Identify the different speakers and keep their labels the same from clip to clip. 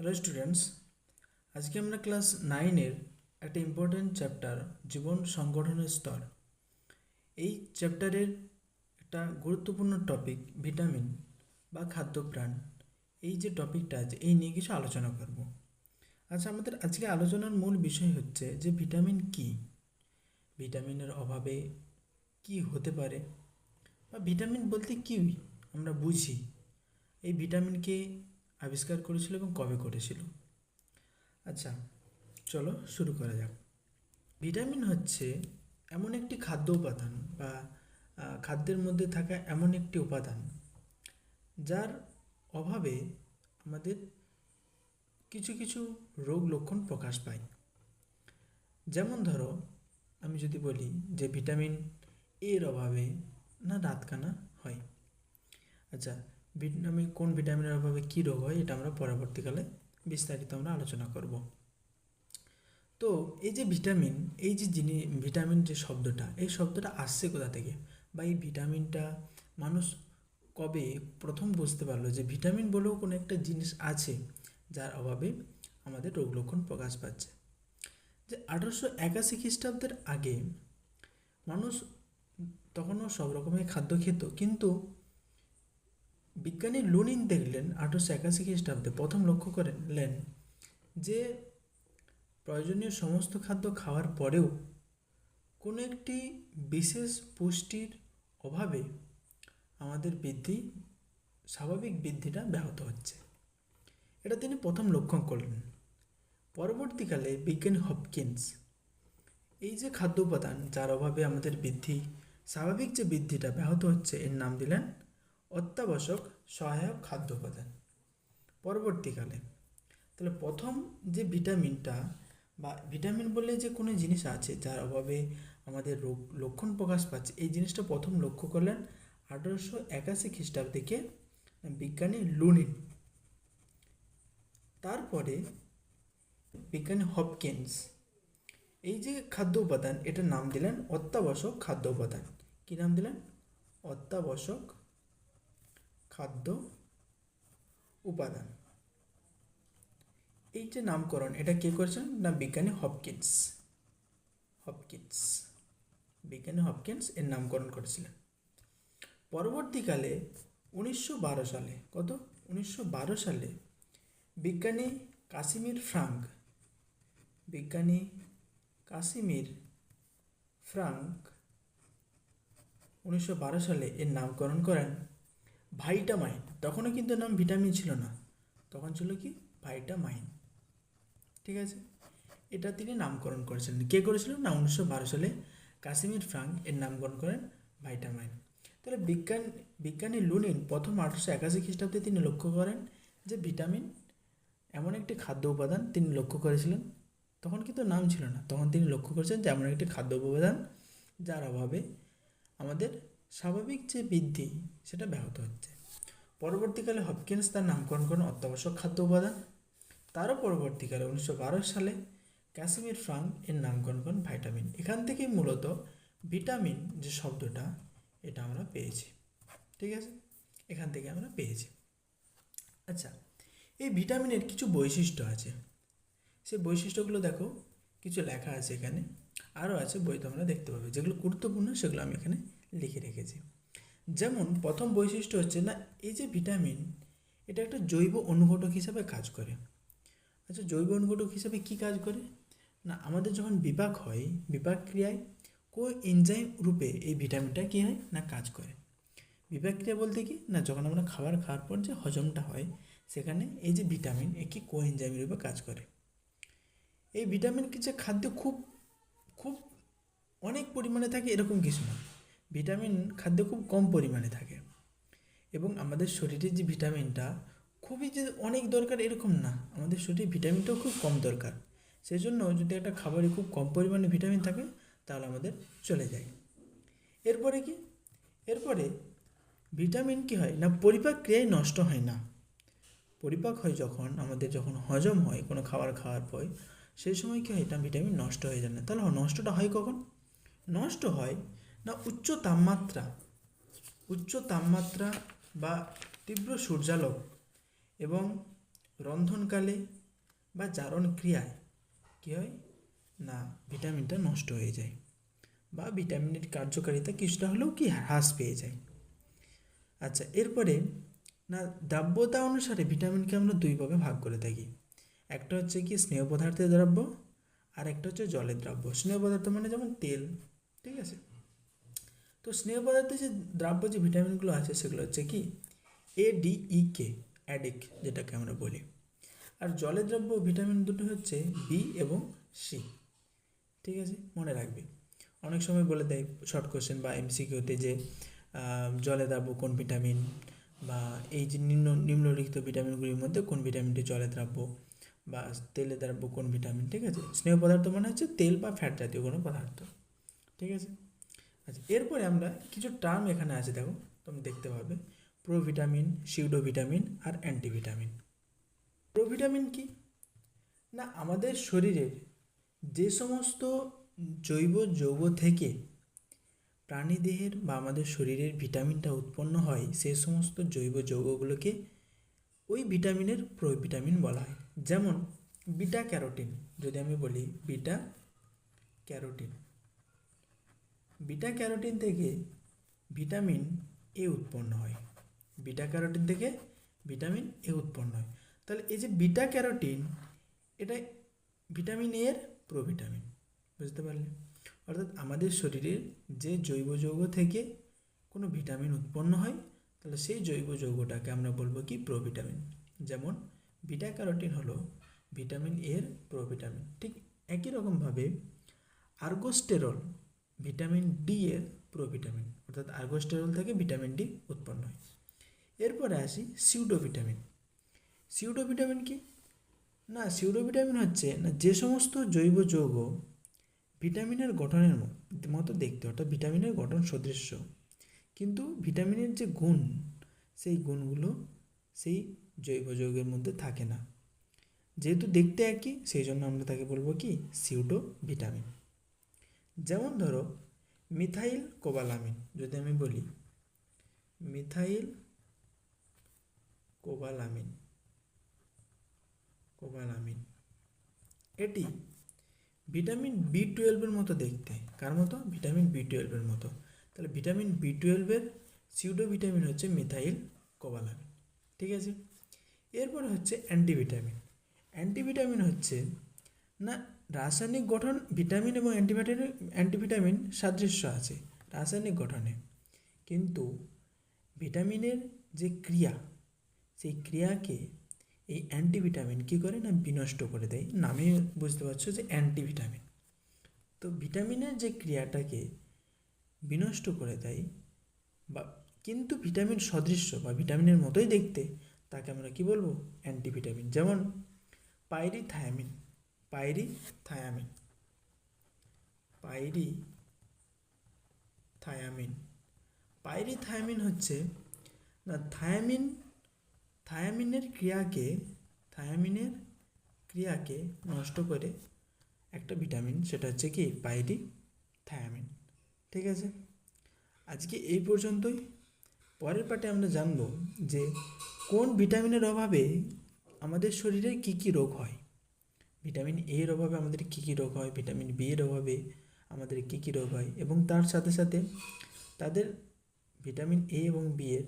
Speaker 1: Hello students আজকে আমরা class নাইনের একটা ইম্পর্ট্যান্ট চ্যাপ্টার জীবন সংগঠনের স্তর। এই চ্যাপ্টারের একটা গুরুত্বপূর্ণ টপিক ভিটামিন বা খাদ্যপ্রাণ এই যে টপিকটা আছে, এই নিয়ে কিছু আলোচনা করব। আচ্ছা আমাদের আজকে আলোচনার মূল বিষয় হচ্ছে যে ভিটামিন কি? ভিটামিনের অভাবে কি হতে পারে? বা ভিটামিন বলতে কী আমরা বুঝি? এই ভিটামিনকে আবিষ্কার করেছিল এবং কবে করেছিল আচ্ছা চলো শুরু করা যাক। ভিটামিন হচ্ছে এমন একটি খাদ্য উপাদান বা খাদ্যের মধ্যে থাকা এমন একটি উপাদান যার অভাবে আমাদের কিছু কিছু রোগ লক্ষণ প্রকাশ পায়। যেমন ধরো, আমি যদি বলি যে ভিটামিন এর অভাবে না রাতকানা হয়। আচ্ছা ভিটামিন কোন ভিটামিনের অভাবে কী রোগ হয় এটা আমরা পরবর্তীকালে বিস্তারিত আমরা আলোচনা করব। তো এই যে ভিটামিন এই যে যিনি ভিটামিন যে শব্দটা, এই শব্দটা আসছে কোথা থেকে? বা এই ভিটামিনটা মানুষ কবে প্রথম বুঝতে পারল যে ভিটামিন বলেও কোনো একটা জিনিস আছে যার অভাবে আমাদের রোগ লক্ষণ প্রকাশ পাচ্ছে? যে আঠারোশো একাশি খ্রিস্টাব্দের আগে মানুষ তখনও সব রকমের খাদ্য খেত, কিন্তু বিজ্ঞানী লুনিন দেখলেন আঠারোশো একাশি খ্রিস্টাব্দে। প্রথম লক্ষ্য করলেন যে প্রয়োজনীয় সমস্ত খাদ্য খাওয়ার পরেও কোনো একটি বিশেষ পুষ্টির অভাবে আমাদের বৃদ্ধি, স্বাভাবিক বৃদ্ধিটা ব্যাহত হচ্ছে। এটা তিনি প্রথম লক্ষ্য করলেন। পরবর্তীকালে বিজ্ঞানী হপকিন্স এই যে খাদ্য উপাদান, যার অভাবে আমাদের বৃদ্ধি, স্বাভাবিক যে বৃদ্ধিটা ব্যাহত হচ্ছে, এর নাম দিলেন অত্যাবশ্যক সহায়ক খাদ্য উপাদান। পরবর্তীকালে, তাহলে প্রথম যে ভিটামিনটা বা ভিটামিন বলে যে কোনো জিনিস আছে, যার অভাবে আমাদের রোগ, লক্ষণ প্রকাশ পাচ্ছে, এই জিনিসটা প্রথম লক্ষ্য করলেন আঠারোশো একাশি খ্রিস্টাব্দে বিজ্ঞানী লুনিন। তারপরে বিজ্ঞানী হপকিন্স। এই যে খাদ্য উপাদান, এটার নাম দিলেন অত্যাবশ্যক খাদ্য উপাদান। কী নাম দিলেন? অত্যাবশ্যক খাদ্য উপাদান। এই যে নামকরণ, এটা কে করেছেন? না, বিজ্ঞানী হপকিন্স। হপকিন্স। বিজ্ঞানী হপকিন্স এর নামকরণ করেছিলেন। পরবর্তীকালে উনিশশো বারো সালে, কত? উনিশশো বারো সালে বিজ্ঞানী কাসিমির ফ্রাঙ্ক, বিজ্ঞানী কাসিমির ফ্রাঙ্ক উনিশশো বারো সালে এর নামকরণ করেন। ভাইটামাইন তখনও কিন্তু নাম ভিটামিন ছিল না। তখন ছিল কি? ভাইটামাইন ঠিক আছে? এটা তিনি নামকরণ করেছিলেন কে করেছিলেন না, উনিশশো বারো সালে কাশ্মীর ফ্রাঙ্ক এর নামকরণ করেন ভাইটামাইন তাহলে বিজ্ঞান, বিজ্ঞানী লুনিন প্রথম আঠারোশো একাশি খ্রিস্টাব্দে তিনি লক্ষ্য করেন যে ভিটামিন এমন একটি খাদ্য উপাদান তিনি লক্ষ্য করেছিলেন। তখন কিন্তু নাম ছিল না। তখন তিনি লক্ষ্য করেছেন যে এমন একটি খাদ্য উপাদান যার অভাবে আমাদের স্বাভাবিক যে বৃদ্ধি, সেটা ব্যাহত হচ্ছে। পরবর্তীকালে হপকিন্স তার নামকরণ করেন অত্যাবশ্যক খাদ্য উপাদান। তারও পরবর্তীকালে উনিশশো বারো সালে ক্যাসিমির ফ্রাঙ্ক এর নামকরণ করেন ভাইটামিন। এখান থেকেই মূলত ভিটামিন যে শব্দটা, এটা আমরা পেয়েছি। ঠিক আছে? এখান থেকে আমরা পেয়েছি। আচ্ছা এই ভিটামিনের কিছু বৈশিষ্ট্য আছে। সেই বৈশিষ্ট্যগুলো দেখো, কিছু লেখা আছে এখানে। আরও আছে বই তোমরা দেখতে পাবে। যেগুলো গুরুত্বপূর্ণ, সেগুলো আমি এখানে লিখে রেখেছি। যেমন প্রথম বৈশিষ্ট্য হচ্ছে না, এই যে ভিটামিন, এটা একটা জৈব অনুঘটক হিসাবে কাজ করে। আচ্ছা জৈব অনুঘটক হিসাবে কি কাজ করে? না, আমাদের যখন বিপাক হয়, বিপাক ক্রিয়ায় কো এনজাইম রূপে এই ভিটামিনটা কী হয়? না, কাজ করে। বিপাক ক্রিয়া বলতে কি? না, যখন আমরা খাবার খাওয়ার পর যে হজমটা হয়, সেখানে এই যে ভিটামিন একই কো এনজাইম রূপে কাজ করে। এই ভিটামিন যে খাদ্য খুব খুব অনেক পরিমাণে থাকে, এরকম কিছু না। ভিটামিন খাদ্যে খুব কম পরিমাণে থাকে। এবং আমাদের শরীরের যে ভিটামিনটা খুবই যে অনেক দরকার এরকম না। আমাদের শরীরে ভিটামিনটাও খুব কম দরকার। সেই জন্য যদি একটা খাবারে খুব কম পরিমাণে ভিটামিন থাকে, তাহলে আমাদের চলে যায়। এরপরে কি? এরপরে ভিটামিন কি হয়? না, পরিপাক ক্রিয়ায় নষ্ট হয় না। পরিপাক হয় যখন, আমাদের যখন হজম হয়, কোনো খাবার খাওয়ার পর, সেই সময় কী হয়? না ভিটামিন নষ্ট হয়ে যায় না। তাহলে নষ্টটা হয় কখন? নষ্ট হয় না, উচ্চ তাপমাত্রা উচ্চ তাপমাত্রা বা তীব্র সূর্যালোক এবং রন্ধনকালে বা জারণ ক্রিয়ায় কী হয়? না, ভিটামিনটা নষ্ট হয়ে যায় বা ভিটামিনের কার্যকারিতা কিছুটা হলেও কি হ্রাস পেয়ে যায়। আচ্ছা এরপরে না, দ্রাব্যতা অনুসারে ভিটামিনকে আমরা দুই ভাগে ভাগ করে থাকি। একটা হচ্ছে কি স্নেহ পদার্থের দ্রব্য আর একটা হচ্ছে জলের দ্রব্য। স্নেহ পদার্থ মানে যেমন তেল, ঠিক আছে? তো স্নেহ পদার্থে যে দ্রাব্য যে ভিটামিনগুলো আছে সেগুলো হচ্ছে কি? A D E K addict যেটাকে আমরা বলি। আর জলের দ্রব্য ভিটামিন দুটো হচ্ছে বি এবং সি ঠিক আছে? মনে রাখবে। অনেক সময় বলে দেয় শর্ট কোশ্চেন বা এমসিকিউতে যে জলে দ্রাব্য কোন ভিটামিন বা এই যে নিম্ন, নিম্নলিখিত ভিটামিনগুলির মধ্যে কোন ভিটামিনটি জলে দ্রাব্য বা তেলে দ্রাব্য কোন ভিটামিন, ঠিক আছে? স্নেহ পদার্থ মানে হচ্ছে তেল বা ফ্যাট জাতীয় কোনো পদার্থ। ঠিক আছে? আচ্ছা এরপরে আমরা কিছু টার্ম এখানে আছে, দেখো তুমি দেখতে পাবে প্রোভিটামিন সিউডোভিটামিন আর অ্যান্টিভিটামিন প্রোভিটামিন কি? না, আমাদের শরীরের যে সমস্ত জৈব যৌগ থেকে প্রাণীদেহের বা আমাদের শরীরের ভিটামিনটা উৎপন্ন হয়, সেই সমস্ত জৈব যৌগগুলোকে ওই ভিটামিনের প্রোভিটামিন বলা হয়। যেমন বিটা ক্যারোটিন যদি আমি বলি বিটা ক্যারোটিন বিটা ক্যারোটিন থেকে ভিটামিন এ উৎপন্ন হয়। বিটা ক্যারোটিন থেকে ভিটামিন এ উৎপন্ন হয়। তাহলে এই যে বিটা ক্যারোটিন এটা ভিটামিন এর প্রোভিটামিন, বুঝতে পারলে? অর্থাৎ আমাদের শরীরের যে জৈব যৌগ থেকে কোনো ভিটামিন উৎপন্ন হয়, তাহলে সেই জৈব যৌগটাকে আমরা বলব কি? প্রোভিটামিন। যেমন বিটা ক্যারোটিন হলো ভিটামিন এর প্রোভিটামিন। ঠিক একই রকমভাবে আর্গোস্টেরল ভিটামিন ডি এর প্রোভিটামিন, অর্থাৎ আর্গোস্টেরল থেকে ভিটামিন ডি উৎপন্ন হয়। এরপরে আসি সিউডোভিটামিন। সিউডোভিটামিন কি? না, সিউডোভিটামিন হচ্ছে, না, যে সমস্ত জৈব যৌগ ভিটামিনের গঠনের মতো দেখতে, অর্থাৎ ভিটামিনের গঠন সদৃশ্য, কিন্তু ভিটামিনের যে গুণ, সেই গুণগুলো সেই জৈব যৌগের মধ্যে থাকে না। যেহেতু দেখতে একই, সেই জন্য আমরা তাকে বলব কি? সিউডো ভিটামিন যেমন ধরো, মিথাইল কোবালামিন, যদি আমি বলি, মিথাইল কোবালামিন কোবালামিন, এটি ভিটামিন বি টুয়েলভের মতো দেখতে। কার মতো? ভিটামিন বি টুয়েলভের মতো। তাহলে ভিটামিন বি টুয়েলভের সিউডো ভিটামিন হচ্ছে মিথাইল কোবালামিন। ঠিক আছে? এরপর হচ্ছে অ্যান্টিভিটামিন। অ্যান্টিভিটামিন হচ্ছে না রাসায়নিক গঠন, ভিটামিন এবং অ্যান্টিভিটামিন অ্যান্টিভিটামিন সাদৃশ্য আছে রাসায়নিক গঠনে। কিন্তু ভিটামিনের যে ক্রিয়া, সেই ক্রিয়াকে এই অ্যান্টিভিটামিন কী করে না বিনষ্ট করে দেয়? নামে বুঝতে পারছ যে অ্যান্টিভিটামিন। তো ভিটামিনের যে ক্রিয়াটাকে বিনষ্ট করে দেয় বা কিন্তু ভিটামিন সদৃশ্য বা ভিটামিনের মতোই দেখতে, তাকে আমরা কি বলব? অ্যান্টিভিটামিন। যেমন পাইরিথায়ামিন পাইরিথায়ামিন পাইরি থায়ামিন। পাইরিথায়ামিন হচ্ছে, না, থায়ামিন, থায়ামিনের ক্রিয়াকে থায়ামিনের ক্রিয়াকে নষ্ট করে একটা ভিটামিন, সেটা হচ্ছে কি? পাইরি থায়ামিন। ঠিক আছে? আজকে এই পর্যন্তই। পরের পার্টে আমরা জানব যে কোন ভিটামিনের অভাবে আমাদের শরীরে কি কি রোগ হয়। ভিটামিন এর অভাবে আমাদের কী কী রোগ হয়, ভিটামিন বি এর অভাবে আমাদের কী কী রোগ হয় এবং তার সাথে সাথে তাদের ভিটামিন এ এবং বি এর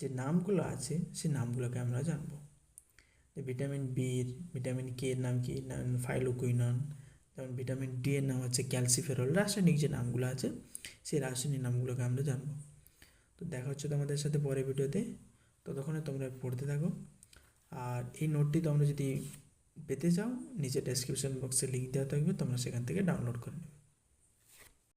Speaker 1: যে নামগুলো আছে সেই নামগুলোকে আমরা জানব। ভিটামিন বির ভিটামিন কে এর নাম কি? ফাইলোকুইনন যেমন ভিটামিন ডি এর নাম হচ্ছে ক্যালসিফেরল রাসায়নিক যে নামগুলো আছে, সেই রাসায়নিক নামগুলোকে আমরা জানব। তো দেখা হচ্ছে তোমাদের সাথে পরের ভিডিওতে। ততক্ষণে তোমরা পড়তে থাকো। আর এই নোটটি তোমরা যদি পেতে চাও নিচে ডেসক্রিপশন বক্সে লিঙ্ক দেওয়া থাকবে তোমরা সেখান থেকে ডাউনলোড করে নেবে।